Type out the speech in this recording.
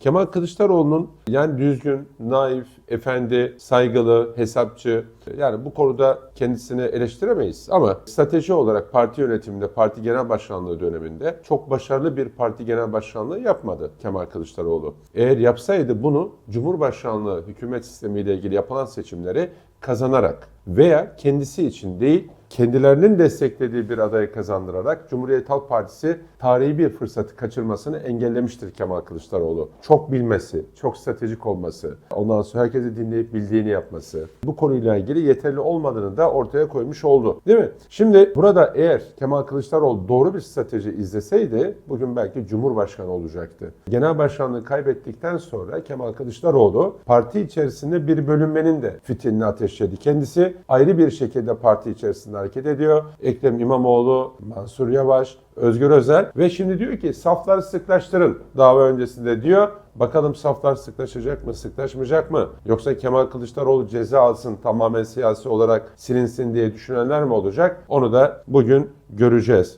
Kemal Kılıçdaroğlu'nun yani düzgün, naif, efendi, saygılı, hesapçı yani bu konuda kendisini eleştiremeyiz. Ama strateji olarak parti yönetiminde, parti genel başkanlığı döneminde çok başarılı bir parti genel başkanlığı yapmadı Kemal Kılıçdaroğlu. Eğer yapsaydı bunu Cumhurbaşkanlığı hükümet sistemiyle ilgili yapılan seçimleri kazanarak veya kendisi için değil kendilerinin desteklediği bir adayı kazandırarak Cumhuriyet Halk Partisi tarihi bir fırsatı kaçırmasını engellemiştir Kemal Kılıçdaroğlu. Çok bilmesi, çok stratejik olması, ondan sonra herkesi dinleyip bildiğini yapması, bu konuyla ilgili yeterli olmadığını da ortaya koymuş oldu. Değil mi? Şimdi burada eğer Kemal Kılıçdaroğlu doğru bir strateji izleseydi bugün belki Cumhurbaşkanı olacaktı. Genel başkanlığı kaybettikten sonra Kemal Kılıçdaroğlu parti içerisinde bir bölünmenin de fitilini ateşledi. Kendisi ayrı bir şekilde parti içerisinde hareket ediyor. Ekrem İmamoğlu, Mansur Yavaş, Özgür Özel ve şimdi diyor ki safları sıklaştırın dava öncesinde diyor. Bakalım saflar sıklaşacak mı, sıklaşmayacak mı? Yoksa Kemal Kılıçdaroğlu ceza alsın tamamen siyasi olarak silinsin diye düşünenler mi olacak? Onu da bugün göreceğiz.